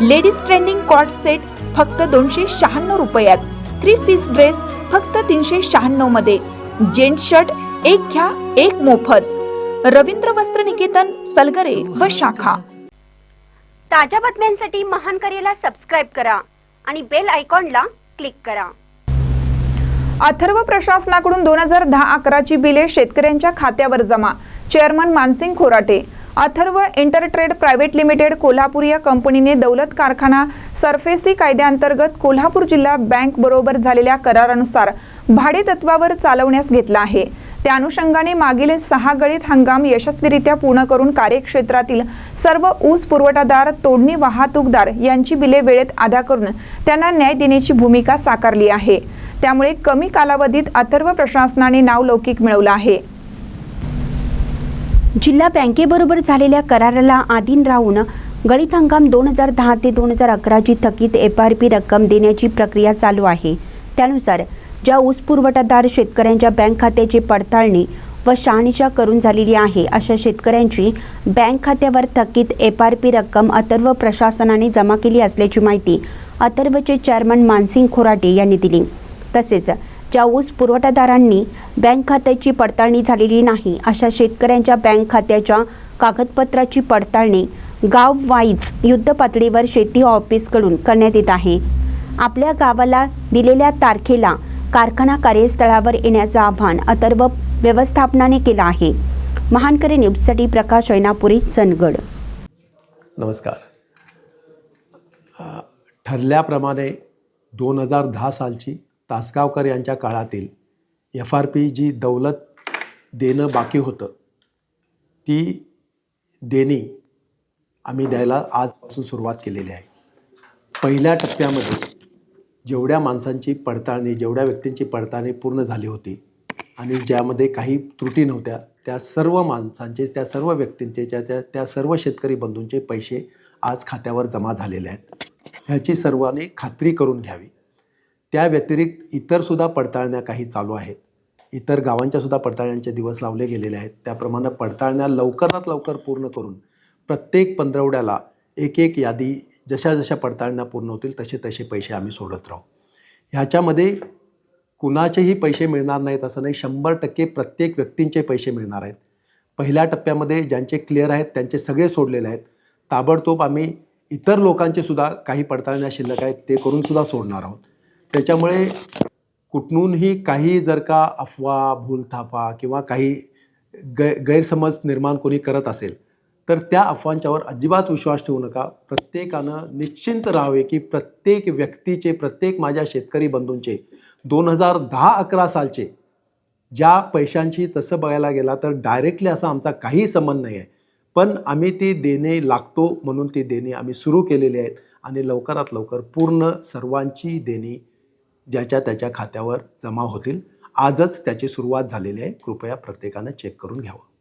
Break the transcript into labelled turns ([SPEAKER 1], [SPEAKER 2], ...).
[SPEAKER 1] Ladies trending coat set फक्त दोनशे शहाण्णव रुपयात. थ्री पीस ड्रेस फक्त तीनशे शहाण्णवमध्ये. जेंट शर्ट एक घ्या एक मोफत. रवींद्र वस्त्र निकेतन सलगरे व शाखा.
[SPEAKER 2] ताज्या बातम्यांसाठी महान करेला सबस्क्राईब करा आणि बेल आयकॉनला क्लिक करा.
[SPEAKER 3] अथर्व प्रशासनाकडून दोन हजार दहा अकराची बिले शेतकऱ्यांच्या खात्यावर जमा. Chairman Mansing Khorate. Atharva Intertrade Private Limited Kolhapur या कंपनीने दौलत कारखाना सरफेसी कायद्याअंतर्गत कोल्हापूर जिल्हा बँक बरोबर झालेल्या करारानुसार भाडे तत्वावर चालवण्यास घेतला आहे. त्या अनुषंगाने मागील सहा गळीत हंगाम यशस्वीरित्या पूर्ण करून कार्यक्षेत्रातील सर्व ऊस पुरवठादार तोडणी वाहतूकदार यांची बिले वेळेत अदा करून त्यांना न्याय देण्याची भूमिका साकारली आहे. त्यामुळे कमी कालावधीत अथर्व प्रशासनाने नावलौकिक मिळवलं आहे.
[SPEAKER 2] जिल्हा बँकेबरोबर झालेल्या कराराला आधीन राहून गणित हंगाम दोन हजार दहा ते दोन हजार अकराची थकीत एफ आर पी रक्कम देण्याची प्रक्रिया चालू आहे. त्यानुसार ज्या ऊस पुरवठादार शेतकऱ्यांच्या बँक खात्याची पडताळणी व शहानिशा करून झालेली आहे अशा शेतकऱ्यांची बँक खात्यावर थकीत एफ आर पी रक्कम अथर्व प्रशासनाने जमा केली असल्याची माहिती अथर्वचे चेअरमन मानसिंग खोराटे यांनी दिली. तसेच ज्या ऊस पुरवठादारांनी बँक खात्याची पडताळणी झालेली नाही अशा शेतकऱ्यांच्या बँक खात्याच्या कागदपत्राची पडताळणी गाव वाईज युद्ध पातळीवर शेती ऑफिसकडून करण्यात येत आहे. आपल्या गावाला दिलेल्या तारखेला कारखाना कार्यस्थळावर येण्याचं आव्हान अथर्व व्यवस्थापनाने केलं आहे. महानकरे न्यूजसाठी प्रकाश ऐनापुरी चंदगड.
[SPEAKER 4] नमस्कार. ठरल्याप्रमाणे दोन हजार दहा सालची तासगावकर यांच्या काळातील एफ आर पी जी दौलत देणं बाकी होतं. ती देणी आम्ही द्यायला आजपासून सुरुवात केलेली आहे. पहिल्या टप्प्यामध्ये जेवढ्या माणसांची पडताळणी जेवढ्या व्यक्तींची पडताळणी पूर्ण झाली होती आणि ज्यामध्ये काही त्रुटी नव्हत्या त्या सर्व माणसांचे त्या सर्व व्यक्तींचे त्या त्या त्या सर्व शेतकरी बंधूंचे पैसे आज खात्यावर जमा झालेले आहेत. ह्याची सर्वांनी खात्री करून घ्यावी. त्या व्यतिरिक्त इतरसुद्धा पडताळण्या काही चालू आहेत. इतर गावांच्यासुद्धा पडताळण्यांचे दिवस लावले गेलेले आहेत. त्याप्रमाणे पडताळण्या लवकरात लवकर पूर्ण करून प्रत्येक पंधरवड्याला एक एक यादी जशा जशा पडताळण्या पूर्ण होतील तसे तसे पैसे आम्ही सोडत राहू. ह्याच्यामध्ये कुणाचेही पैसे मिळणार नाहीत असं नाही. शंभर टक्के प्रत्येक व्यक्तींचे पैसे मिळणार आहेत. पहिल्या टप्प्यामध्ये ज्यांचे क्लिअर आहेत त्यांचे सगळे सोडलेले आहेत. ताबडतोब आम्ही इतर लोकांचे सुद्धा काही पडताळण्या शिल्लक आहेत ते करूनसुद्धा सोडणार आहोत. त्याच्यामुळे कुठूनही काही जर का अफवा भूलथापा किंवा काही गै गैरसमज निर्माण कोणी करत असेल तर त्या अफवांच्यावर अजिबात विश्वास ठेवू नका. प्रत्येकानं निश्चिंत राहावे की प्रत्येक व्यक्तीचे प्रत्येक माझ्या शेतकरी बंधूंचे दोन हजार दहा अकरा सालचे ज्या पैशांची तसं बघायला गेला तर डायरेक्टली असा आमचा काही संबंध नाही आहे पण आम्ही ती देणे लागतो म्हणून ती देणे आम्ही सुरू केलेली आहेत आणि लवकरात लवकर पूर्ण सर्वांची देणी ज्याच्या त्याच्या खात्यावर जमा होतील. आजच त्याची सुरुवात झालेली आहे. कृपया प्रत्येकानं चेक करून घ्यावं.